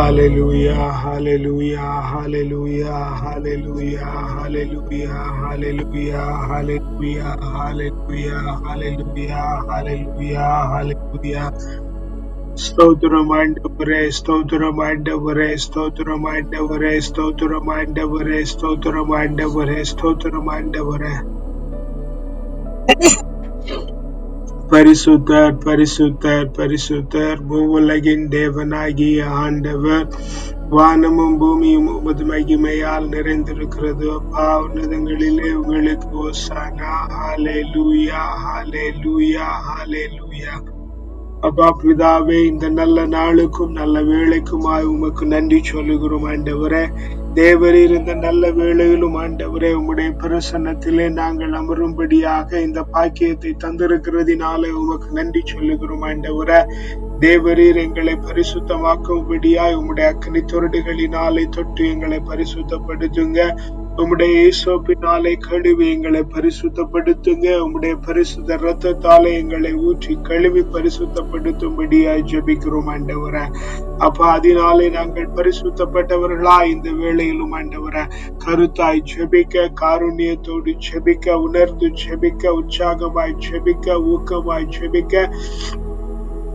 Hallelujah, hallelujah, hallelujah, hallelujah, hallelujah, hallelujah, hallelujah, hallelujah, hallelujah, hallelujah, hallelujah. ಸ್ತೋತ್ರಮಾಂಡವರೇ ಸ್ತೋತ್ರ ಮಾಂಡವರೇ ಸ್ತೋತ್ರ ಮಾಂಡವರೇ ಸ್ತೋತ್ರ ಮಾಂಡವರೇ ಸ್ತೋತ್ರ ಮಾಂಡವರೇ ಸ್ತೋತ್ರ ಮಾಂಡವರೇ பரிசுத்தர் பரிசுத்தர் பரிசுத்தர் பூவுலகின் தேவனாகிய ஆண்டவர். வானமும் பூமியும் உமது மகிமையால் நிறைந்திருக்கிறது. அப்பா உன்னதங்களிலே உங்களுக்கு ஓசானா. ஹாலே லூயா ஹாலே லூயா ஹாலே லூயா அப்பா பிதாவே இந்த நல்ல நாளுக்கும் நல்ல வேலைக்குமாய் உமக்கு நன்றி சொல்லுகிறோம் ஆண்டவரே. தேவரீர் நல்ல வேளையிலும் ஆண்டவரே உம்முடைய பிரசன்னத்திலே நாங்கள் அமரும்படியாக இந்த பாக்கியத்தை தந்திருக்கிறதினாலே உமக்கு நன்றி சொல்லுகிறோம் ஆண்டவரே. தேவரீர் எங்களை பரிசுத்தமாக்கும்படியாய் உம்முடைய அக்னி தொரடுகளினாலே தொட்டு எங்களை பரிசுத்தப்படுத்துங்க. உம்முடைய இயேசோப்பினாலே கழுவி எங்களை பரிசுத்தப்படுத்துங்க. உம்முடைய பரிசுத்த ரத்தத்தாலே எங்களை ஊற்றி கழுவி பரிசுத்தப்படுத்தும்படியாய் ஜபிக்கிறோம் ஆண்டவர. அப்ப அதனாலே நாங்கள் பரிசுத்தப்பட்டவர்களா இந்த வேளையிலும் ஆண்டவர. கருத்தாய் ஜெபிக்க காருண்யத்தோடு ஜெபிக்க உணர்ந்து ஜெபிக்க உற்சாகமாய் ஜெபிக்க ஊக்கமாய் ஜெபிக்க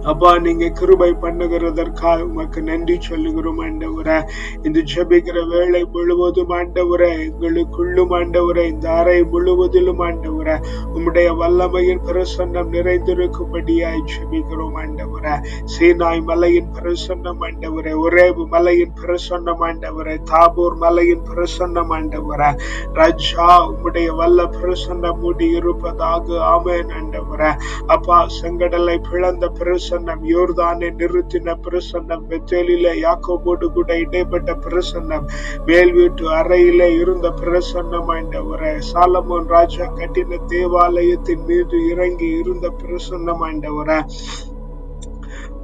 அப்பா நீங்க கிருபை பண்ணுகிறதற்காக உமக்கு நன்றி சொல்லுகிறோம் ஆண்டவரே. இந்த ஜபிக்கிற வேலை முழுவதும் ஆண்டவரே எங்களுக்குள்ளும் ஆண்டவரே இந்த அறை முழுவதிலும் ஆண்டவரே உம்முடைய வல்லமையின் பிரசன்னம் நிறைந்திருக்கும்படியாய் ஜபிக்கிறோம் ஆண்டவரே. சீனாய் மலையின் பிரசன்னம் ஆண்டவரே. ஒரேபு மலையின் பிரசன்னம் ஆண்டவரே. தாபூர் மலையின் பிரசன்னம் ஆண்டவரே. ராஜா உம்முடைய வல்ல பிரசன்னம் மூடி இருப்பதாக ஆமேன் ஆண்டவரே. அப்பா செங்கடலை பிளந்த பிரசன்னம் யோர்தானை நிறுத்தின பிரசன்னம். பெத்தேலில யாக்கோபோடு கூட இடைப்பட்ட பிரசன்னம். மேல் வீட்டு அறையில இருந்த பிரசன்னம் ஆண்டவரே சாலமோன் ராஜா கட்டின தேவாலயத்தின் மீது இறங்கி இருந்த பிரசன்னம் ஆண்டவரே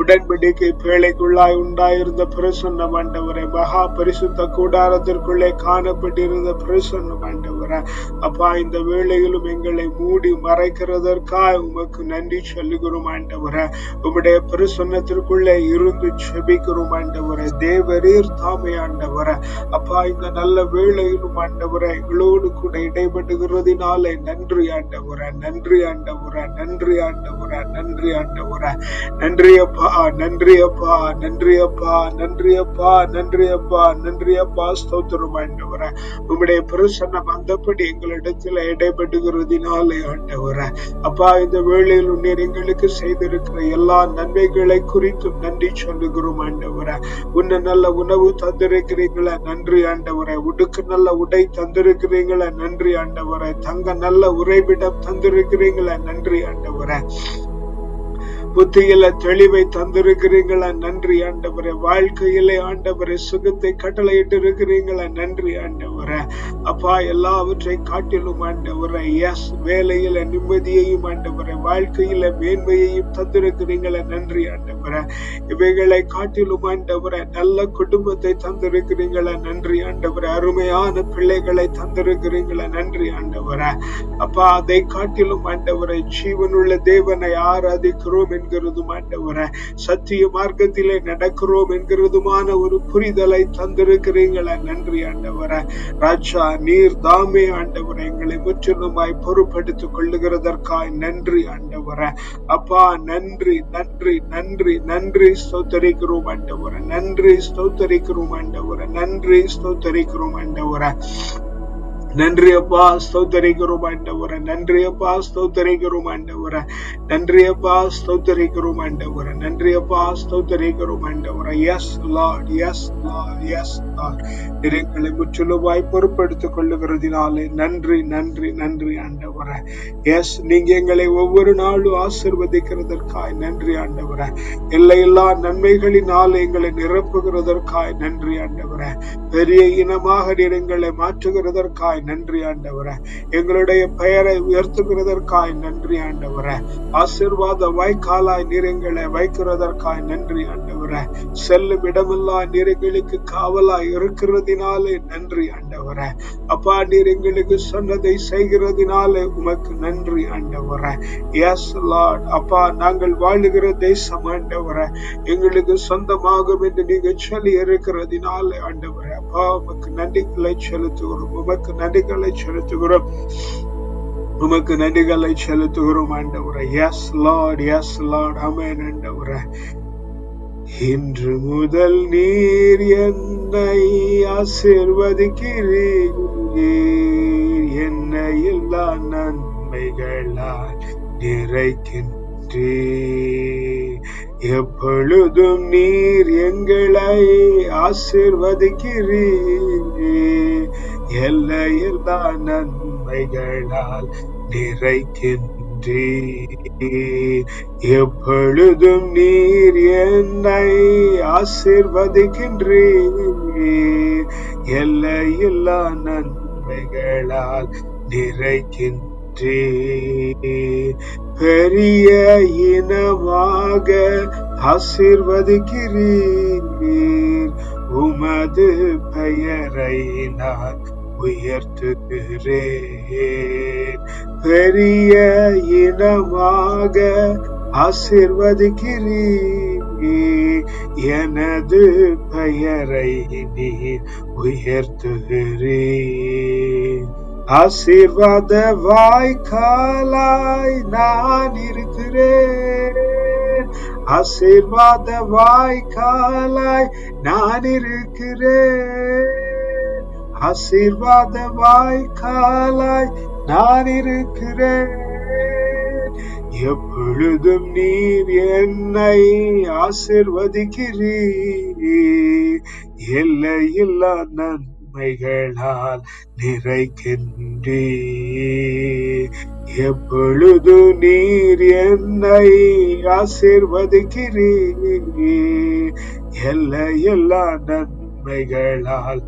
உடன்படிக்கை பேழைக்குள்ளாய் உண்டாயிருந்த பிரசன்னம் ஆண்டவரே மகா பரிசுத்த கூடாரத்திற்குள்ளே காணப்பட்டிருந்த பிரசன்னம் ஆண்டவரே அப்பா இந்த வேளையிலும் எங்களை மூடி மறைக்கிறதற்காய் உமக்கு நன்றி சொல்லுகிறோம் ஆண்டவரே. உம்முடைய பிரசன்னத்திற்குள்ளே இருந்து செபிக்கிறோம் ஆண்டவரே. தேவரீர் தாமே ஆண்டவரே. அப்பா இந்த நல்ல வேளையிலும் ஆண்டவரே எங்களோடு கூட இடைபடுகிறதினாலே நன்றி ஆண்டவரே நன்றி ஆண்டவரே நன்றி ஆண்டவரே நன்றி ஆண்டவரே. நன்றி அப்பா நன்றி அப்பா நன்றி அப்பா நன்றி அப்பா நன்றி அப்பா நன்றி அப்பா ஸ்தோத்திரம் ஆண்டவர. உம்முடைய பிரசன்னம் அந்தப்படி எங்களிடத்துல இடைபடுகிறதினாலே ஆண்டவர. அப்பா இந்த வேளையில் நீர் எங்களுக்கு செய்திருக்கிற எல்லா நன்மைகளை குறித்தும் நன்றி சொல்லுகிறோம் ஆண்டவர. உன்ன நல்ல உணவு தந்திருக்கிறீங்களா நன்றி ஆண்டவரே. உடுக்கு நல்ல உடை தந்திருக்கிறீங்களா நன்றி ஆண்டவர. தங்க நல்ல உறைவிடம் தந்திருக்கிறீங்களா நன்றி ஆண்டவரே. புத்தியில தெளிவை தந்திருக்கிறீங்களா? நன்றி ஆண்டவரே. வாழ்க்கையில ஆண்டவரே சுகத்தை கட்டளையிட்டு இருக்கிறீங்களா நன்றி ஆண்டவரே. அப்பா எல்லாவற்றை காட்டிலும் ஆண்டவரே எஸ் வேலையில நிம்மதியையும் ஆண்டவரே வாழ்க்கையில மேன்மையையும் தந்திருக்கிறீங்களா? நன்றி ஆண்டவரே. இவைகளை காட்டிலும் ஆண்டவரே நல்ல குடும்பத்தை தந்திருக்கிறீங்களா? நன்றி ஆண்டவரே. அருமையான பிள்ளைகளை தந்திருக்கிறீங்களா? நன்றி ஆண்டவரே. அப்பா அதை காட்டிலும் ஆண்டவரை ஜீவனுள்ள தேவனை ஆராதிக்கிறோம் என்கிறதும் சத்திய மார்க்கத்திலே நடக்கிறோம் என்கிறதுமான ஒரு புரிதலை தந்திருக்கிறீங்கள. நன்றி ஆண்டவர. ராஜா நீர் தாமே ஆண்டவர. எங்களை முற்றிலுமாய் பொறுப்படுத்திக் கொள்ளுகிறதற்காய் நன்றி ஆண்டவர. அப்பா நன்றி நன்றி நன்றி நன்றி ஸ்தோத்தரிக்கிறோம் ஆண்டவர. நன்றி ஸ்தோத்தரிக்கிறோம் ஆண்டவர. நன்றி ஸ்தோத்தரிக்கிறோம் ஆண்டவர. நன்றி அப்பா ஸ்தோத்தரிக்கிறோம் ஆண்டவரை நன்றியப்பா ஸ்தோத்தரிக்கிறோம் ஆண்டவரை நன்றி அப்பா ஸ்தோத்தரிக்கிறோம் ஆண்டவர நன்றி ஸ்தோத்தரிக்கிறோம் yes lord yes lord yes lord எங்களை முற்றிலுமாய் பொறுப்படுத்திக் கொள்ளுகிறதினாலே நன்றி நன்றி நன்றி ஆண்டவர. எஸ் நீங்க எங்களை ஒவ்வொரு நாளும் ஆசிர்வதிக்கிறதற்காய் நன்றி ஆண்டவர. எல்லையில்லா நன்மைகளினால் எங்களை நிரப்புகிறதற்காய் நன்றி ஆண்டவர. பெரிய இனமாக நீர் எங்களை மாற்றுகிறதற்காய் நன்றி ஆண்டவர. எங்களுடைய பெயரை உயர்த்துகிறதற்காய் நன்றி ஆண்டவர. ஆசிர்வாத வாய்க்காலாய் நீரங்களை வைக்கிறதற்காய் நன்றி ஆண்டவர. செல்லும் இடமெல்லா நீரங்களுக்கு காவலாய் இருக்கிறதினாலே நன்றி ஆண்டவர. அப்பா நீர் எங்களுக்கு சொன்னதை செய்கிறதினாலே உமக்கு நன்றி ஆண்டவர. எஸ் லார்ட் அப்பா நாங்கள் வாழுகிற தேசம் ஆண்டவர. எங்களுக்கு சொந்தமாகும் என்று நீங்க சொல்லி இருக்கிறதுனால ஆண்டவர. அப்பா உமக்கு நன்றிகளை செலுத்துகிறோம். உமக்கு நன்றிகளை செலுத்துகிறோம். உமக்கு நன்றிகளை செலுத்துகிறோம் ஆண்டவரை. Yes lord yes lord amen ஆண்டவரை. இன்று முதல் நீர் என்னை ஆசிர்வதிக்கிறீர். என்னை எல்லா நன்மைகளால் நிறைக்கின்றீர். எப்பொழுதும் நீர் எங்களை ஆசிர்வதிக்கிறீர். எல்லையில் தான் நன்மைகளால் நிறைக்கின்றே எப்பொழுதும் நீர் என்னை ஆசிர்வதிக்கின்றே எல்லையில்லா நன்மைகளால் நிறைக்கின்றே பெரிய இனமாக ஆசிர்வதிக்கிறீர். உமது பெயரை நான் உயர்த்துகிறேன். பெரிய இனமாக ஆசிர்வதிக்கிறீர். எனது பெயரை நீர் உயர்த்துகிறேன் ஆசீர்வாத வாய்க்காலாய் நான் இருக்கிறேன். ஆசீர்வாத வாய்க்காலாய் நான் இருக்கிறேன். ஆசீர்வாத வாய்க்காலாய் நான் இருக்கிறேன். எப்பொழுதும் நீர் என்னை ஆசிர்வதிக்கிறீர். எல்லையில்லா நன்மைகளால் நிறைக்கின்றே எப்பொழுது நீர் என்னை ஆசிர்வதிக்கிறீர். எல்லையில்லா நன்மைகளால்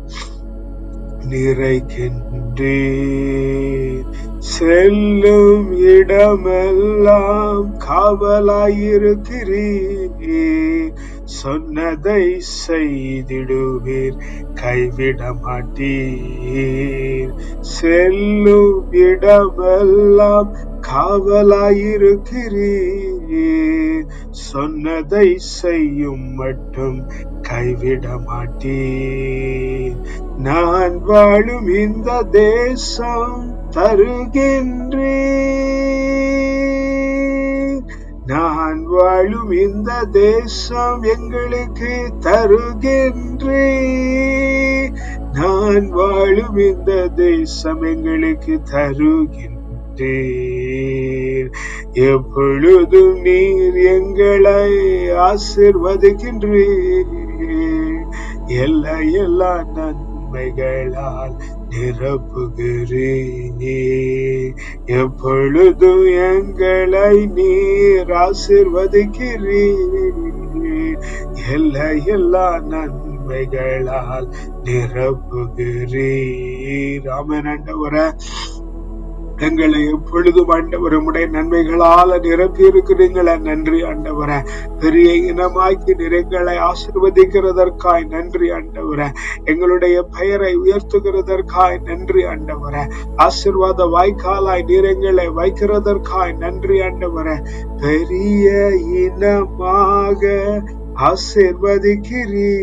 நிறைகின்றேன். செல்லும் இடமெல்லாம் காவலாயிருக்கிறேன் சொன்னதை செய்திடுவீர். கைவிட மாட்டீர் செல்லும் இடமெல்லாம் காவலாயிருக்கிறீர். சொன்னதை செய்யும் மட்டும் கைவிட மாட்டீர் நான் வாழும் இந்த தேசம் தருகின்றீர். நான் வாழும் இந்த தேசம் எங்களுக்கு தருகின்றீர் நான் வாழும் இந்த தேசம் எங்களுக்கு தருகின்றீர் எப்பொழுதும் நீர் எங்களை ஆசிர்வதிக்கின்றீர் எல்லா எல்லா நன்மைகளால் நிரப்புகிறீர் எப்பொழுதும் எங்களை நீர் ஆசிர்வதிக்கிறீர் எல்லா எல்லா நன்மைகளால் நிரப்புகிறீர். ஆமென் ஆண்டவரே. எங்களை எப்பொழுதும் ஆண்டவர் உடைய நன்மைகளால நிரப்பி இருக்கிறீங்கள நன்றி ஆண்டவரே. பெரிய இனமாக்கி நிறங்களை ஆசிர்வதிக்கிறதற்காய் நன்றி ஆண்டவரே. எங்களுடைய பெயரை உயர்த்துகிறதற்காய் நன்றி ஆண்டவர. ஆசிர்வாத வாய்க்காலாய் நீரங்களை வைக்கிறதற்காய் நன்றி ஆண்டவர. பெரிய இனமாக ஆசிர்வதிக்கிறீ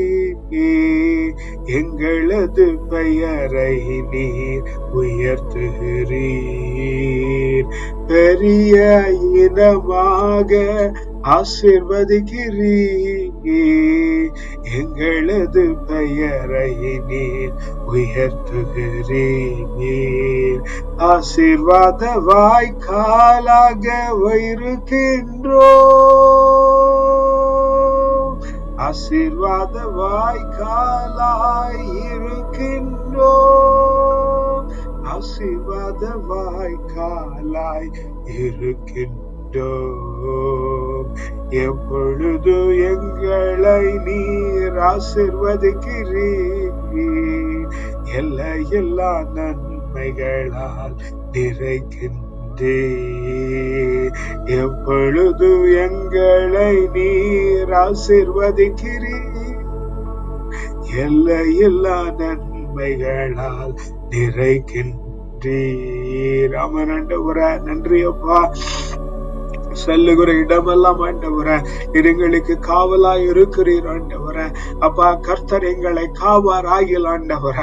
எங்களது பெயரை நீர் உயர்த்துகிறீர். பெரிய இனமாக ஆசிர்வதிக்கிறீ எங்களது பெயரை நீர் உயர்த்துகிறீர். ஆசிர்வாத வாய்க்காலாக இருக்கின்றோம் ஆசீர்வாத வாய்க்காலாய் இருக்கின்றோம் ஆசீர்வாத வாய்க்காலாய் இருக்கின்றோம் எப்பொழுது எங்களை நீர் ஆசிர்வதிக்கிறீர். எல்லா எல்லா நன்மைகளால் நிறைக்கின்றே எப்பொழுது எங்களை நீர் ஆசிர்வதிக்கிறீர்? எல்லையில்லா நன்மைகளால் நிறைக்கின்றீர். அமரண்டவர நன்றி அப்பா. செல்லுகிற இடமெல்லாம் ஆண்டவர எங்களுக்கு காவலா இருக்கிறீர் ஆண்டவர. அப்பா கர்த்தர் எங்களை காவார் ஆகியல் ஆண்டவர.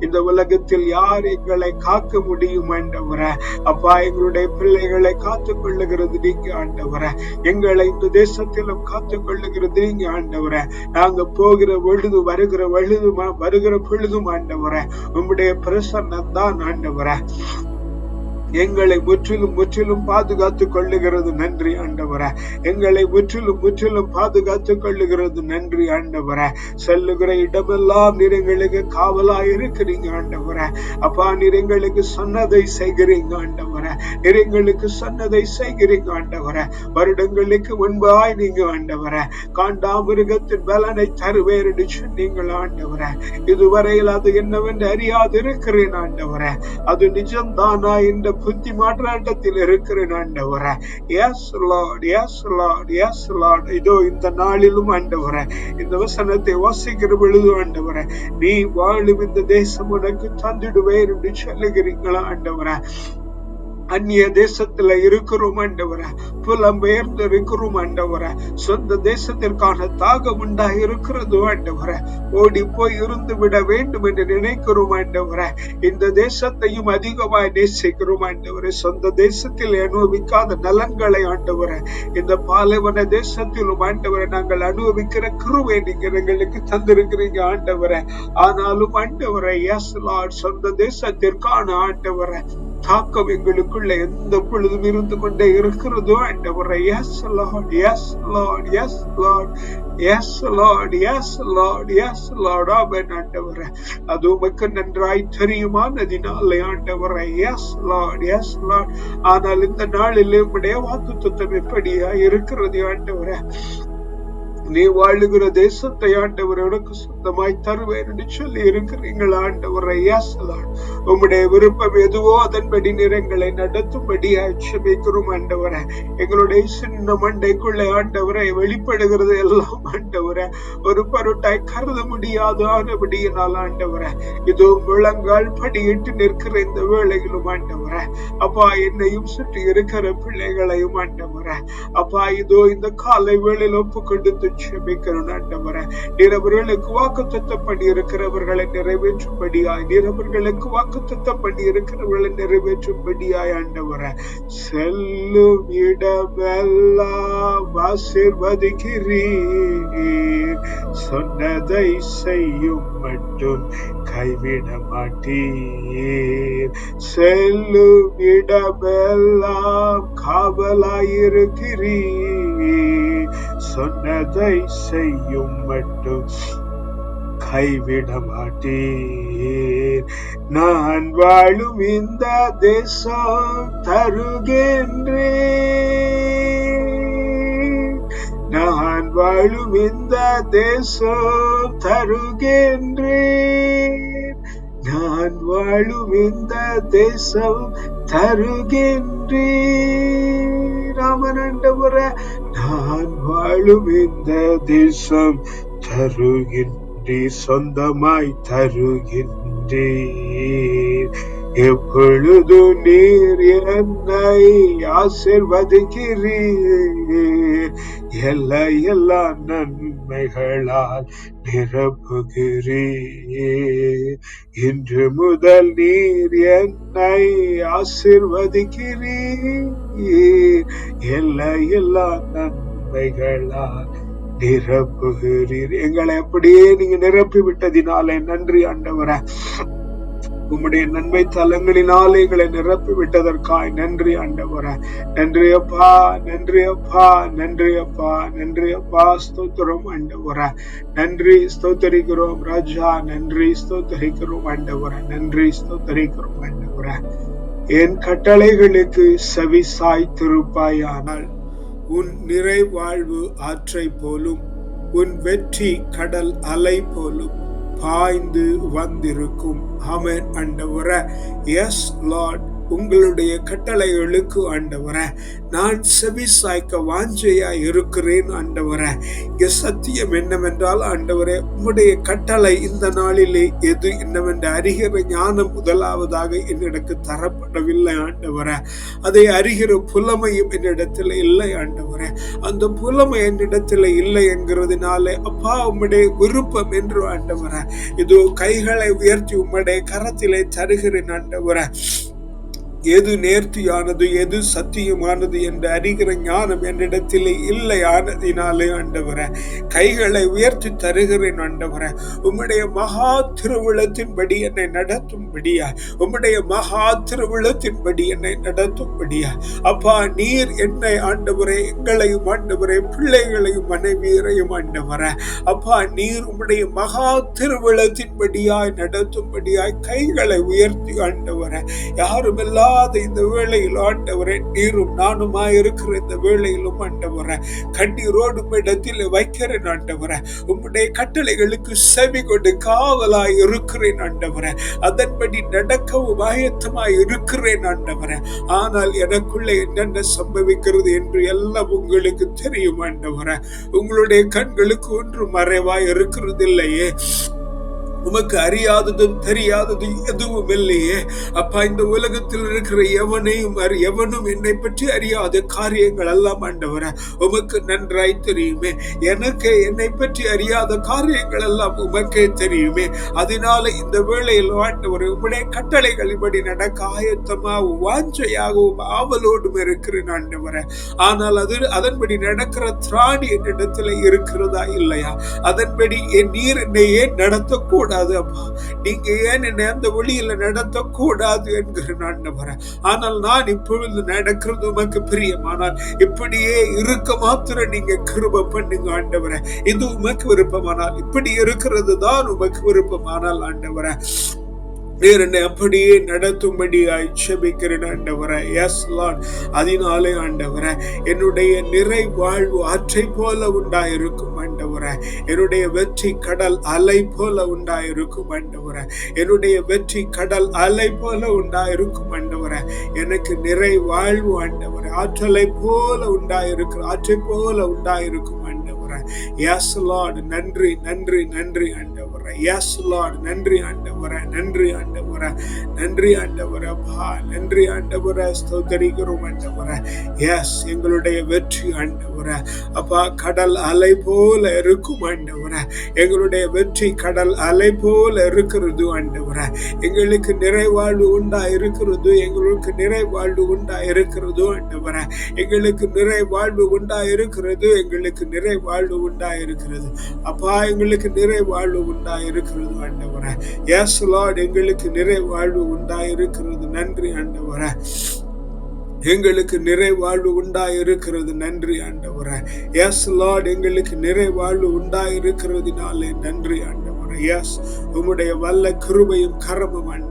இந்த உலகத்தில் யார் எங்களை காக்க முடியும் ஆண்டவர? அப்பா எங்களுடைய பிள்ளைகளை காத்து கொள்ளுகிறது நீங்க ஆண்டவர. எங்களை இந்த தேசத்திலும் காத்து கொள்ளுகிறது நீங்க ஆண்டவர. நாங்க போகிற பொழுது வருகிற பொழுதுமா வருகிற பொழுதும் ஆண்டவர. உம்முடைய பிரசன்னம் தான் ஆண்டவர. எங்களை முற்றிலும் முற்றிலும் பாதுகாத்துக் கொள்ளுகிறது. நன்றி ஆண்டவர. எங்களை முற்றிலும் முற்றிலும் பாதுகாத்துக் கொள்ளுகிறது. நன்றி ஆண்டவர. செல்லுகிற இடமெல்லாம் நீர் எங்களுக்கு காவலா இருக்கிறீங்க ஆண்டவர. அப்பா நீர் எங்களுக்கு சொன்னதை செய்கிறீங்க ஆண்டவர. நீர் எங்களுக்கு சொன்னதை செய்கிறீங்க ஆண்டவர. வருடங்களுக்கு முன்பாய் நீங்க ஆண்டவர. காண்டாமிருகத்தின் பலனை தருவேர் என்று சொன்னீங்கள் ஆண்டவர. இதுவரையில் அது என்னவென்று அறியாது இருக்கிறேன் ஆண்டவர. அது நிஜம்தானா என்ற புத்தி மாற்றாட்டத்தில் இருக்கிறேன் ஆண்டவர. Yes lord yes lord yes lord. இதோ இந்த நாளிலும் ஆண்டவர இந்த வசனத்தை வாசிக்கிற பொழுது ஆண்டவர நீ வாழும் இந்த தேசம் உனக்கு தந்திடுவேன் என்று சொல்லுகிறீங்களா ஆண்டவர. அந்நிய தேசத்துல இருக்கிறோம் ஆண்டவர. புலம்பெயர்ந்து இருக்கிறோம் ஆண்டவர. சொந்த தேசத்திற்கான தாகம் உண்டா இருக்கிறது ஆண்டவர. ஓடி போய் இருந்து விட வேண்டும் என்று நினைக்கிறோம் ஆண்டவர. இந்த தேசத்தையும் அதிகமாய் நேசிக்கிறோம் ஆண்டவர. சொந்த தேசத்தில் அனுபவிக்காத நலன்களை ஆண்டவர. இந்த பாலைவன தேசத்திலும் ஆண்டவர நாங்கள் அனுபவிக்கிற கிருவை நீங்க எங்களுக்கு தந்திருக்கிறீங்க ஆண்டவர. ஆனாலும் ஆண்டவர எஸ் லார்ட் சொந்த தேசத்திற்கான ஆண்டவரை. தாக்கம் எங்களுக்குள்ள எந்த பொழுதும் இருந்து கொண்டே இருக்கிறதோ ஆண்டவரை yes lord yes lord yes lord yes lord yes lord yes lord amen ஆண்டவரே. அது உமக்கு நன்றாய் தெரியுமானதினாலே ஆண்டவரே எஸ் லார்ட் எஸ் லார்ட் ஆனால் இந்த நாளில் உடைய வாக்கு துத்தம் எப்படியா இருக்கிறது ஆண்டவரே? நீ வாழுகிற தேசத்தை ஆண்டவர் உனக்கு சொந்தமாய் தருவேன் என்று சொல்லி இருக்கிறீங்கள் ஆண்டவர் ஐயா ஆண்டவரை உம்முடைய விருப்பம் எதுவோ அதன்படி நிறங்களை நடத்தும்படி ஆட்சேபிக்கிறோம் ஆண்டவரை. எங்களுடைய சின்ன மண்டைக்குள்ளே ஆண்டவரை வெளிப்படுகிறது எல்லாம் ஆண்டவரை. ஒரு பருட்டாய் கருத முடியாது ஆனபடியினால் ஆண்டவரை. இதோ முழங்கால் படியிட்டு நிற்கிற இந்த வேளையிலும் ஆண்டவரை. அப்பா என்னையும் சுற்றி இருக்கிற பிள்ளைகளையும் ஆண்டவரை. அப்பா இதோ இந்த காலை வேளையில் ஒப்பு கொடுத்து செபிக்கிறோம் ஆண்டவரை. நீர் அவர்களுக்கு வாக்கு தத்தம் பண்ணி இருக்கிறவர்களை நிறைவேற்றும்படியாய் நீர் அவர்களுக்கு வாக்கு தத்தம் பண்ணி இருக்கிறவர்களை நிறைவேற்றும்படியாய் ஆண்டவரை. செல்லும் இடமெல்லாம் ஆசிர்வதிக்கிறீர். சொன்னதை செய்யும் மட்டும் கைவிட மாட்டீர். செல்லும் இடமெல்லாம் காவலாயிருக்கிறீர். சொன்னதை செய்யும் மட்டும் கைவிட மாட்டேன். நான் வாழும் இந்த தேசம் தருகின்றேன். நான் வாழும் இந்த தேசம் தருகின்றேன். நான் வாழும் இந்த தேசம் தருகின்றேன். ராமன் ராமனண்டபுர நான் வாழும் இந்த தேசம் தருகின்றே சொந்தமாய் தருகின்றே எப்பொழுது நீர் என்னை ஆசிர்வதிக்கிறீர்? எல்லா எல்லா நன்மைகளால் நிரப்புகிறீர். இன்று முதல் நீர் என்னை ஆசிர்வதிக்கிறீர். எல்லா எல்லா நன்மைகளால் நிரப்புகிறீர். எங்களை அப்படியே நீங்க நிரப்பி விட்டதினாலே நன்றி ஆண்டவரை. உம்முடைய நன்மை தலங்களினால் எங்களை நிரப்பி விட்டதற்காய் நன்றி ஆண்டவர. நன்றி அப்பா நன்றி அப்பா நன்றி அப்பா நன்றி அப்பா ஸ்தோத்திரம் ஆண்டவர. நன்றி ஸ்தோத்தரிக்கிறோம் ராஜா நன்றி ஸ்தோத்தரிக்கிறோம் ஆண்டவர. நன்றி ஸ்தோத்தரிக்கிறோம் ஆண்டவர. என் கட்டளைகளுக்கு செவி சாய்த்திருப்பாயானால் உன் நிறைவாழ்வு ஆற்றை போலும் உன் வெற்றி கடல் அலை போலும் பாய்ந்து வந்திருக்கும். அமேன் அண்டவர எஸ் லார்ட் உங்களுடைய கட்டளைகளுக்கு ஆண்டவர. நான் செவி சாய்க்க வாஞ்சையா இருக்கிறேன் ஆண்டவர. இங்க சத்தியம் என்னவென்றால் ஆண்டவரே உம்முடைய கட்டளை இந்த நாளிலே எது என்னவென்று அறிகிற ஞானம் முதலாவதாக என்னிடக்கு தரப்படவில்லை ஆண்டவர. அதை அறிகிற புலமையும் என்னிடத்தில் இல்லை ஆண்டவர. அந்த புலமை என்னிடத்தில் இல்லை என்கிறதுனாலே அப்பா உம்முடைய விருப்பம் என்று ஆண்டவர. இதோ கைகளை உயர்த்தி உம்முடைய கரத்திலே தருகிறேன் ஆண்டவர. எது நேர்த்தியானது எது சத்தியமானது என்று அறிகிற ஞானம் என்னிடத்திலே இல்லை ஆனதினாலே ஆண்டவர கைகளை உயர்த்தி தருகிறேன் ஆண்டவர. உம்முடைய மகா திருவிழத்தின்படி என்னை நடத்தும்படியா? உம்முடைய மகா திருவிழத்தின்படி என்னை நடத்தும்படியா? அப்பா நீர் என்னை ஆண்டவரே எங்களையும் ஆண்டவரே பிள்ளைகளையும் மனைவியரையும் ஆண்டவர. அப்பா நீர் உம்முடைய மகா திருவிழத்தின்படியாய் நடத்தும்படியாய் கைகளை உயர்த்தி ஆண்டவர. யாரும் முடியாத இந்த வேளையில் ஆண்டவரே நீரும் நானுமா இருக்கிற இந்த வேளையிலும் ஆண்டவர கண்ணீரோடு இடத்தில் வைக்கிறேன் ஆண்டவர. உம்முடைய கட்டளைகளுக்கு செவி கொண்டு காவலாய் இருக்கிறேன் ஆண்டவர. அதன்படி நடக்கவும் ஆயத்தமாய் இருக்கிறேன் ஆண்டவர. ஆனால் எனக்குள்ள என்னென்ன சம்பவிக்கிறது என்று எல்லாம் உங்களுக்கு தெரியும் ஆண்டவர. உங்களுடைய கண்களுக்கு ஒன்று மறைவாய் இருக்கிறது இல்லையே உமக்கு அறியாததும் தெரியாததும் எதுவும் இல்லையே அப்பா இந்த உலகத்தில் இருக்கிற எவனையும் அறி எவனும் என்னை பற்றி அறியாத காரியங்கள் எல்லாம் ஆண்டவர உமக்கு நன்றாய் தெரியுமே. எனக்கு என்னை பற்றி அறியாத காரியங்கள் எல்லாம் உமக்கே தெரியுமே. அதனால இந்த வேளையில் ஆண்டவர் உம்முடைய கட்டளைகளின்படி நடக்க ஆயத்தமாகவும் வாஞ்சையாகவும் ஆவலோடும் இருக்கிறேன் ஆண்டவர. ஆனால் அது அதன்படி நடக்கிற திராணி என்னிடத்துல இருக்கிறதா இல்லையா? அதன்படி என் நீர் என்னை ஏன் நடத்தக்கூடாது அப்பா. நீங்க ஏன் என்னை அந்த வழியில நடத்தக்கூடாது என்கிற ஆண்டவர ஆனால் நான் இப்பொழுது நடக்கிறது உமக்கு பிரியமானால் இப்படியே இருக்க மாத்திரம் நீங்க கிருப பண்ணுங்க ஆண்டவர. இது உமக்கு விருப்பமானால் இப்படி இருக்கிறது தான் உமக்கு விருப்பமானால் ஆண்டவர. நீர் என்னை அப்படியே நடத்தும்படியாய் செபிக்கிறேன் ஆண்டவரை. எஸ் லார்ட் அதனாலே ஆண்டவரை என்னுடைய நிறை வாழ்வு ஆற்றை போல உண்டாயிருக்கும் ஆண்டவரை. என்னுடைய வெற்றி கடல் அலை போல உண்டாயிருக்கும் ஆண்டவரை. என்னுடைய வெற்றி கடல் அலை போல உண்டாயிருக்கும் ஆண்டவரை. எனக்கு நிறை வாழ்வு ஆண்டவரை. ஆற்றலை போல உண்டாயிருக்கிற ஆற்றை போல உண்டாயிருக்கும் ஆண்டவரை. எஸ் லார்ட் நன்றி நன்றி நன்றி ஆண்டவர். எஸ் லார்ட் நன்றி ஆண்டவரை நன்றி ஆண்டவரை நன்றி ஆண்டவரை பா நன்றி ஆண்டவரை ஸ்தோத்தரிக்கிறோம் ஆண்டவரை. எஸ் எங்களுடைய வெற்றி ஆண்டவரை. அப்பா கடல் அலை போல இருக்கும் ஆண்டவரை. எங்களுடைய வெற்றி கடல் அலை போல இருக்கிறது ஆண்டவரை. எங்களுக்கு நிறைவாழ்வு உண்டா இருக்கிறது எங்களுக்கு நிறைவாழ்வு உண்டா இருக்கிறது ஆண்டவரை. எங்களுக்கு நிறைவாழ்வு உண்டா இருக்கிறது எங்களுக்கு நிறைவாழ்வு உண்டா இருக்கிறது அப்பா எங்களுக்கு நிறைவாழ்வு உண்டா உண்டாயிருக்கிறது ஆண்டவர. ஏசுலாட் எங்களுக்கு நிறைவாழ்வு உண்டா இருக்கிறது நன்றி ஆண்டவர. எங்களுக்கு நிறைவாழ்வு உண்டாயிருக்கிறது. நன்றி ஆண்டவர. எஸ் லார்ட் எங்களுக்கு நிறைவாழ்வு உண்டாயிருக்கிறதுனாலே நன்றி ஆண்டவர. எஸ் உம்முடைய வல்ல கிருபையும் கரமும் ஆண்டவர.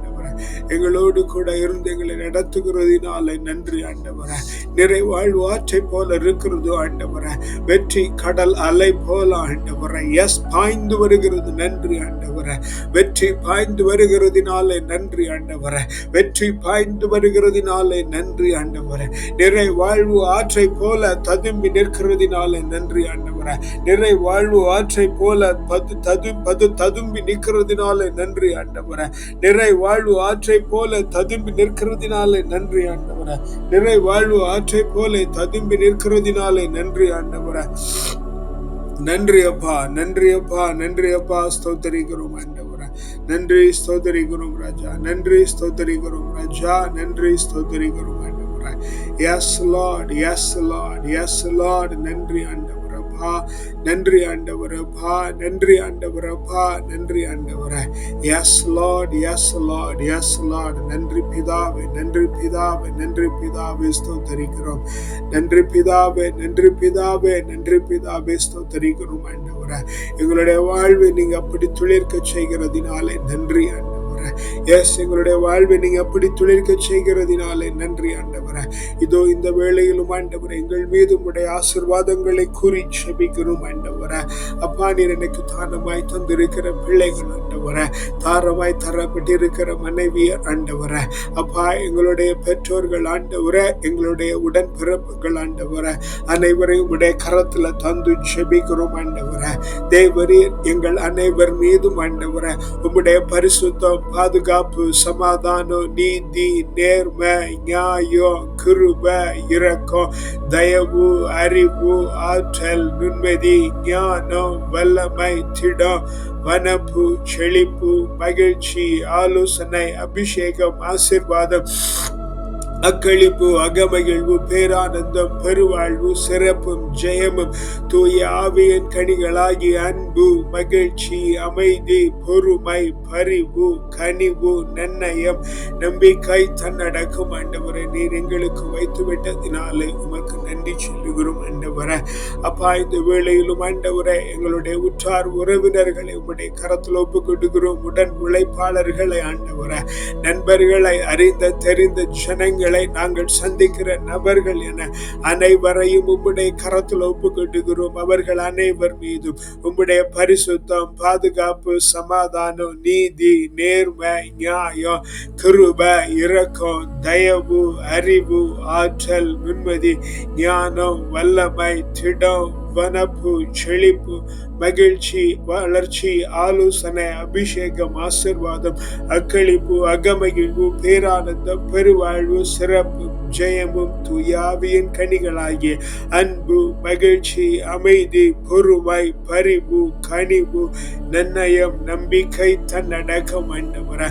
எங்களோடு கூட இருந்து எங்களை நடத்துகிறதினாலே நன்றி ஆண்டவர. நிறைவாழ்வு ஆற்றை போல இருக்கிறது ஆண்டவர. வெற்றி கடல் அலை போல ஆண்டவர. எஸ் பாய்ந்து வருகிறது நன்றி ஆண்டவர. வெற்றி பாய்ந்து வருகிறதினாலே நன்றி ஆண்டவர. வெற்றி பாய்ந்து வருகிறதினாலே நன்றி ஆண்டவர. நிறை வாழ்வு ஆற்றை போல ததும்பி நிற்கிறதினாலே நன்றி ஆண்டவர. நிறை வாழ்வு ஆற்றை போல பது தது பது ததும்பி நிற்கிறதுனால நன்றி ஆண்டவர. நிறை வாழ்வு ஆற்றை போல ததும்பி நிற்கிறதுனால நன்றி ஆண்டவர. நிறை வாழ்வு ஆற்றை போல ததும்பி நிற்கிறதினாலே நன்றி ஆண்டவர. நன்றி அப்பா நன்றி அப்பா நன்றி அப்பா. ஸ்தோத்தரிக்கிறோம் ஆண்டவர. நன்றி ஸ்தோத்தரிக்கிறோம் ராஜா. நன்றி ஸ்தோத்தரிக்கிறோம் ராஜா. நன்றி ஸ்தோத்தரிக்கிறோம் ஆண்டவர. Yes lord yes lord yes lord நன்றி ஆண்டவர. அப்பா நன்றி ஆண்டவர அப்பா நன்றி ஆண்டவர அப்பா நன்றி ஆண்டவர. Yes lord yes lord yes lord நன்றி பிதாவே நன்றி பிதாவே நன்றி பிதாவே ஸ்தோத்தரிக்கிறோம். நன்றி பிதாவே நன்றி பிதாவே நன்றி பிதாவே ஸ்தோத்தரிக்கிறோம் ஆண்டவர. எங்களுடைய வாழ்வை நீங்க அப்படி துளிர்க்க செய்கிறதினாலே நன்றி ஆண்டவர. எஸ் எங்களுடைய வாழ்வை நீங்க அப்படி துளிர்க்க செய்கிறதினாலே நன்றி ஆண்டவர். இதோ இந்த வேளையிலும் ஆண்டவரே எங்கள் மீது உடைய ஆசிர்வாதங்களை கூறி செபிக்கிறோம் ஆண்டவர. அப்பா நீர் எனக்கு தானமாய் தந்திருக்கிற பிள்ளைகள் ஆண்டவர. தாரமாய் தரப்பட்டிருக்கிற மனைவியர் ஆண்டவர. அப்பா எங்களுடைய பெற்றோர்கள் ஆண்டவரே எங்களுடைய உடன்பிறப்புகள் ஆண்டவர. அனைவரையும் உடைய கரத்துல தந்து செபிக்கிறோம் ஆண்டவர. தேவரீர் எங்கள் அனைவர் மீதும் ஆண்டவர. உம்முடைய பரிசுத்தம் பாதுகாப்பு சமாதானம் நீதி நேர்மை நியாயம் கிருப இரக்கம் தயவு அறிவு ஆற்றல் நுண்மதி ஞானம் வல்லமை திடம் வனப்பு செழிப்பு மகிழ்ச்சி ஆலோசனை அபிஷேகம் ஆசிர்வாதம் அக்களிப்பு அகமகிழ்வு பேரானந்தம் பெருவாழ்வு சிறப்பும் ஜெயமும் தூய ஆவியின் கனிகளாகி அன்பு மகிழ்ச்சி அமைதி பொறுமை பரிவு கனிவு நன்னயம் நம்பிக்கை தன்னடக்கம். ஆண்டவரை நீர் எங்களுக்கு வைத்து விட்டதினாலே உமக்கு நன்றி சொல்லுகிறோம் ஆண்டவரை. அப்பா இந்த வேளையிலும் ஆண்டவரை எங்களுடைய உற்றார் உறவினர்களை உங்களுடைய கரத்தில் ஒப்புக்கொடுக்கிறோம். உடன் உழைப்பாளர்களை ஆண்டவரை. நண்பர்களை அறிந்த தெரிந்த ஜனங்களை நாங்கள் சந்திக்கிற நபர்கள் என அனைவரையும் உம்முடைய கரத்தில் ஒப்பு அவர்கள் அனைவர் மீதும் உம்முடைய பரிசுத்தம் பாதுகாப்பு சமாதானம் நீதி நேர்மை நியாயம் கிருப இரக்கம் தயவு அறிவு ஆற்றல் நிம்மதி ஞானம் வல்லமை திடம் வனப்பு செழிப்பு மகிழ்ச்சி வளர்ச்சி ஆலோசனை அபிஷேகம் ஆசிர்வாதம் அக்களிப்பு அகமகிழ்வு பேரானந்தம் பெருவாழ்வு சிறப்பு ஜெயமும் துயாவியின் கனிகளாகிய அன்பு மகிழ்ச்சி அமைதி பொறுமை பரிவு கனிவு நன்னயம் நம்பிக்கை தன்னடக்கம் ஆண்டவர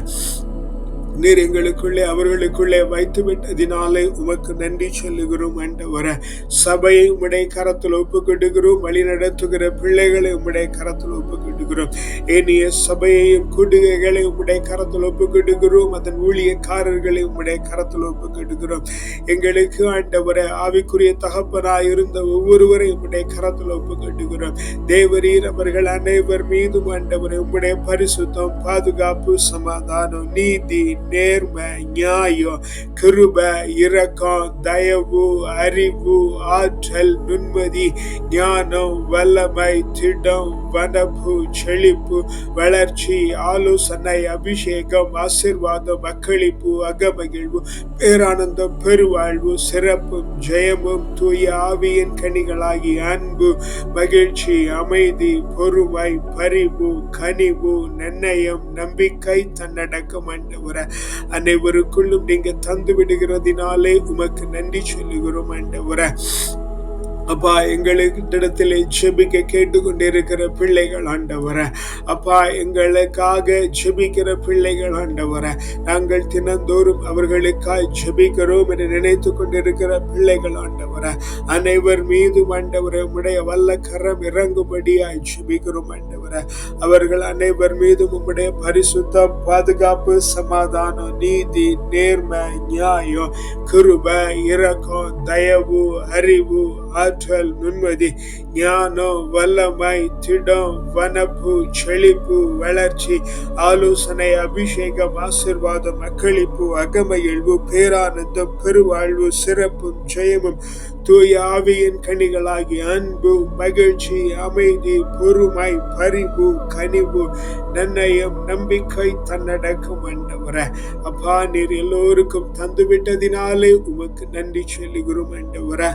நீர் எங்களுக்குள்ளே அவர்களுக்குள்ளே வைத்து விட்டதினாலே உமக்கு நன்றி சொல்லுகிறோம் ஆண்டவர. சபையை உம்முடைய கரத்தில் ஒப்புக்கொண்டுகிறோம் வழி நடத்துகிற பிள்ளைகளை உம்முடைய கரத்தில் ஒப்புக்கொண்டுகிறோம் கட்டுகிறோம் ஏனைய சபையையும் கூடுகைகளை உம்முடைய கரத்தில் ஒப்புக்கொண்டுகிறோம் அதன் ஊழியக்காரர்களை உம்முடைய கரத்தில் ஒப்புக்கொண்டுகிறோம் எங்களுக்கு ஆண்டவர ஆவிக்குரிய தகப்பனாய் இருந்த ஒவ்வொருவரை உம்முடைய கரத்தில் ஒப்புக்கொண்டுகிறோம் தேவரீர் அவர்கள் அனைவர் மீதும் ஆண்டவரை உம்முடைய பரிசுத்தம் பாதுகாப்பு சமாதானம் நீதி நேர்மை நியாயம் கிருப இரக்கம் தயவு அறிவு ஆற்றல் நுண்மதி ஞானம் வல்லமை திடம் வனப்பு செழிப்பு வளர்ச்சி ஆலோசனை அபிஷேகம் ஆசிர்வாதம் அக்களிப்பு அகமகிழ்வு பேரானந்தம் பெருவாழ்வு சிறப்பும் ஜெயமும் தூய ஆவியின் கனிகளாகி அன்பு மகிழ்ச்சி அமைதி பொறுமை பரிவு கனிவு நன்னயம் நம்பிக்கை தன்னடக்கம் ஆண்டவர அனைவருக்குள்ளும் நீங்க தந்து விடுகிறதினாலே உமக்கு நன்றி சொல்லுகிறோம் ஆண்டவர. அப்பா எங்களுக்கு இடத்திலே ஜெபிக்க கேட்டுக்கொண்டிருக்கிற பிள்ளைகள் ஆண்டவர. அப்பா எங்களுக்காக ஜெபிக்கிற பிள்ளைகள் ஆண்டவர. நாங்கள் தினந்தோறும் அவர்களுக்காய் ஜெபிக்கிறோம் என்று நினைத்து கொண்டிருக்கிற பிள்ளைகள் ஆண்டவர. அனைவர் மீதும் ஆண்டவர உடைய வல்ல கரம் இறங்கும்படியாய் ஜெபிக்கிறோம் ஆண்டவர். அவர்கள் அனைவர் மீதும் உம்முடைய பரிசுத்தம் பாதுகாப்பு சமாதானம் நீதி நேர்மை நியாயம் கிருப இரக்கம் தயவு அறிவு ஆற்றல் நுண்மதி ஞானம் வல்லமை திடம் வனப்பு செழிப்பு வளர்ச்சி ஆலோசனை அபிஷேகம் ஆசிர்வாதம் அக்களிப்பு அகமகிழ்வு பேரானந்தம் பெருவாழ்வு சிறப்பும் ஜெயமும் தூய ஆவியின் கனிகளாகி அன்பு மகிழ்ச்சி அமைதி பொறுமை பரிவு கனிவு நன்னயம் நம்பிக்கை தன்னடக்கம் என்றவர அப்பா நீர் எல்லோருக்கும் தந்துவிட்டதினாலே உமக்கு நன்றி சொல்லுகிறோம் ஆண்டவர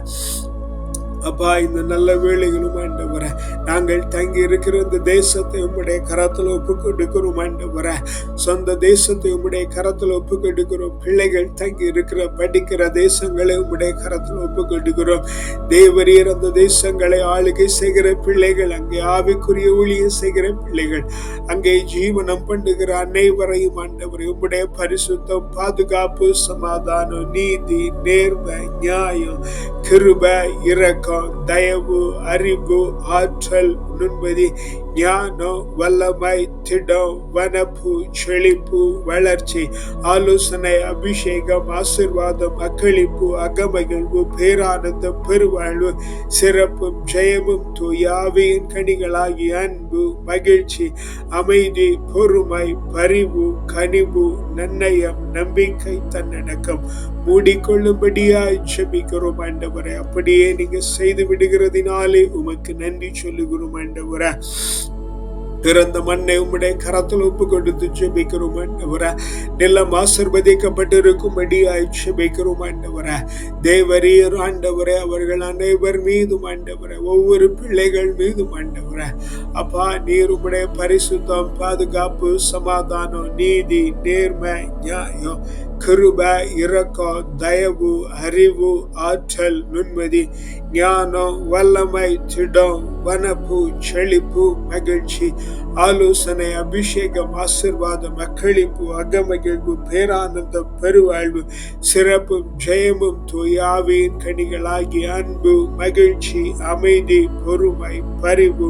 அப்பா இந்த நல்ல வேலைகளும் ஆண்டவர நாங்கள் தங்கி இருக்கிற இந்த தேசத்தை உம்முடைய கரத்தில் ஒப்பு கொடுக்கிறோம் ஆண்டவர. சொந்த தேசத்தை உம்முடைய கரத்தில் ஒப்புக்கொடுக்கிறோம். பிள்ளைகள் தங்கி இருக்கிற படிக்கிற தேசங்களை உம்முடைய கரத்தில் ஒப்பு கொடுக்கிறோம் தேவரீர் அந்த தேசங்களை ஆளுகை செய்கிற பிள்ளைகள் அங்கே ஆவிக்குரிய ஒளிய செய்கிற பிள்ளைகள் அங்கே ஜீவனம் பண்ணுகிற அனைவரையும் ஆண்டவர் உம்முடைய பரிசுத்தம் பாதுகாப்பு சமாதானம் நீதி நேர்மை நியாயம் கிருப இரக்கம் தயவு அறிவு ஆற்றல் நுண்மதி ஞானம் வல்லமை திடம் வனப்பு செழிப்பு வளர்ச்சி ஆலோசனை அபிஷேகம் ஆசிர்வாதம் அக்களிப்பு அகமகிழ்வு பேரானந்தம் பெருவாழ்வு சிறப்பும் ஜெயமும் தூயாவியின் கனிகளாகி அன்பு மகிழ்ச்சி அமைதி பொறுமை பரிவு கனிவு நன்னயம் நம்பிக்கை தன்னடக்கம் மூடிக்கொள்ளும்படியாய் ஜெபிக்கிறோம் ஆண்டவரை. அப்படியே நீங்க செய்து விடுகிறதினாலே உமக்கு நன்றி சொல்லுகிறோம் ஆண்டவர. பிறந்த மண்ணை உம்முடைய கரத்தில் ஒப்பு கொடுத்து ஜெபிக்கிறோம் ஆண்டவர. நிலம் ஆசிர்வதிக்கப்பட்டிருக்கும்படியாய் ஜெபிக்கிறோம் ஆண்டவர. தேவரீர் ஆண்டவரே அவர்கள் அனைவர் மீதும் ஆண்டவர. ஒவ்வொரு பிள்ளைகள் மீதும் ஆண்டவர. அப்பா நீர் உம்முடைய பரிசுத்தம் பாதுகாப்பு சமாதானம் நீதி நேர்மை நியாயம் கிருப இரக்கம் தயவு அறிவு ஆற்றல் நுண்மதி ஞானம் வல்லமை திடம் வனப்பு செழிப்பு மகிழ்ச்சி ஆலோசனை அபிஷேகம் ஆசிர்வாதம் அக்களிப்பு அகமகிழ்வு பேரானந்தம் பெருவாழ்வு சிறப்பும் ஜெயமும் தூயாவின் கனிகளாகி அன்பு மகிழ்ச்சி அமைதி பொறுமை பரிவு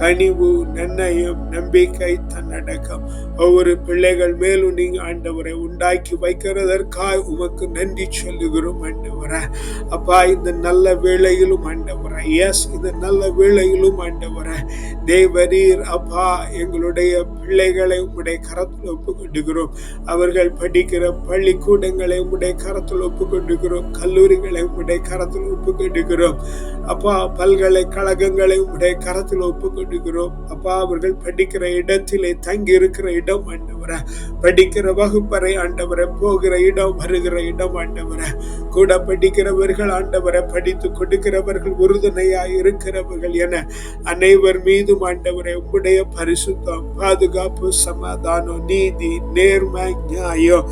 கனிவு நன்னயம் நம்பிக்கை தன்னடக்கம். ஒவ்வொரு பிள்ளைகள் மேலும் நீங்க ஆண்டவரை உண்டாக்கி வைக்கிறதற்காய் உமக்கு நன்றி சொல்லுகிறோம் ஆண்டவரை. அப்பா இந்த நல்ல வேளையிலும் ஆண்டவரை. எஸ் இந்த நல்ல வேளையிலும் ஆண்டவரை. தேவரீர் அப்பா எங்களுடைய பிள்ளைகளை உம்முடைய கரத்தில் ஒப்புக்கொண்டுகிறோம் அவர்கள் படிக்கிற பள்ளிக்கூடங்களை உம்முடைய கரத்தில் ஒப்புக்கொண்டுகிறோம் கல்லூரிகளை உம்முடைய கரத்தில் ஒப்புக்கொண்டுகிறோம் அப்பா பல்கலைக்கழகங்களை உம்முடைய கரத்தில் ஒப்புக்கொண்டு கொண்டுகிறோம் அப்பா அவர்கள் படிக்கிற இடத்திலே தங்கி இருக்கிற இடம் ஆண்டவர. படிக்கிற வகுப்பறை ஆண்டவரை போகிற இடம் வருகிற இடம் ஆண்டவர. கூட படிக்கிறவர்கள் ஆண்டவரை படித்து கொடுக்கிறவர்கள் உறுதுணையாய் இருக்கிறவர்கள் என அனைவர் மீதும் ஆண்டவரை உங்களுடைய பரிசுத்தம் பாதுகாப்பு சமாதானம் நீதி நேர்மை நியாயம்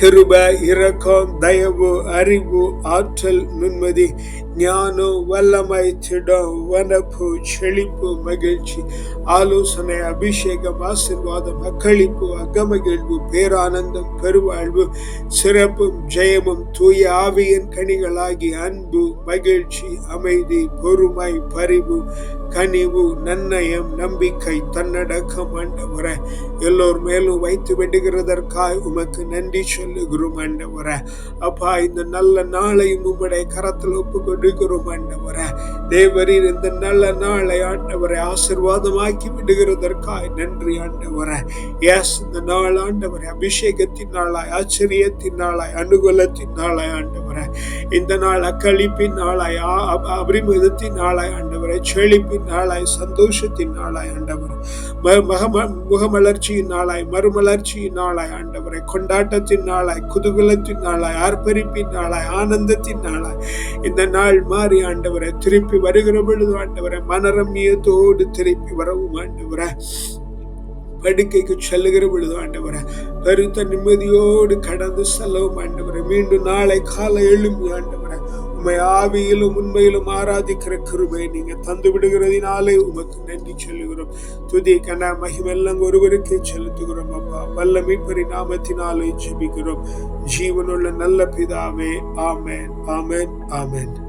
கிருப இரக்கம் தயவு அறிவு ஆற்றல் நுண்மதி ஞானம் வல்லமை திடம் வனப்பு செழிப்பு மகிழ்ச்சி ஆலோசனை அபிஷேகம் ஆசிர்வாதம் அக்களிப்பு அகமகிழ்வு பேரானந்தம் பெருவாழ்வு சிறப்பும் ஜெயமும் தூய ஆவியின் கனிகளாகி அன்பு மகிழ்ச்சி அமைதி பொறுமை பரிவு கனிவு நன்னயம் நம்பிக்கை தன்னடக்கம் ஆண்டவர எல்லோர் மேலும் வைத்து விடுகிறதற்காய் உமக்கு நன்றி சொல்லுகிறோம் ஆண்டவர. அப்பா இந்த நல்ல நாளையும் உம்முடைய கரத்தில் ஒப்புக்கொண்டு கொடுக்கிறோம் ஆண்டவர தேவரீர் இந்த நல்ல நாளை ஆண்டவரை ஆசிர்வாதமாக்கி விடுகிறதற்காய் நன்றி ஆண்டவரை. எஸ் இந்த நாள் ஆண்டவரை அபிஷேகத்தின் நாளாய் ஆச்சரியத்தின் நாளாய் அனுகூலத்தின் நாளாய் ஆண்டவரை. இந்த நாள் அக்களிப்பின் நாளாய் அபிரிமிதத்தின் நாளாய் ஆண்டவரை. செழிப்பின் நாளாய் சந்தோஷத்தின் நாளாய் ஆண்டவர். முகமலர்ச்சியின் நாளாய் மறுமலர்ச்சியின் நாளாய் ஆண்டவரை. கொண்டாட்டத்தின் நாளாய் குதூகலத்தின் நாளாய் ஆர்ப்பரிப்பின் நாளாய் ஆனந்தத்தின் நாளாய். இந்த நாள் மாறி ஆண்டவரை திருப்பி வருகிற பொழுது ஆண்டவரை மனரம்யத்தோடு திருப்பி வரவும் ஆண்டவரை. படுக்கைக்கு செல்லுகிற பொழுது ஆண்டவரை கருத்த நிம்மதியோடு கடந்து செல்லவும் ஆண்டவரை. மீண்டும் நாளை காலை எழும்பி ஆண்டவரை உண்மை ஆவியிலும் உண்மையிலும் ஆராதிக்கிற கிருபை நீங்க தந்து விடுகிறதினாலே உமக்கு நன்றி சொல்லுகிறோம். துதி கண்ணா மகிமெல்லாம் ஒருவருக்கே செலுத்துகிறோம் அப்பா. வல்ல மீட்பரி நாமத்தினாலே ஜெபிக்கிறோம். ஜீவனுள்ள நல்ல பிதாவே ஆமேன் ஆமேன் ஆமேன்.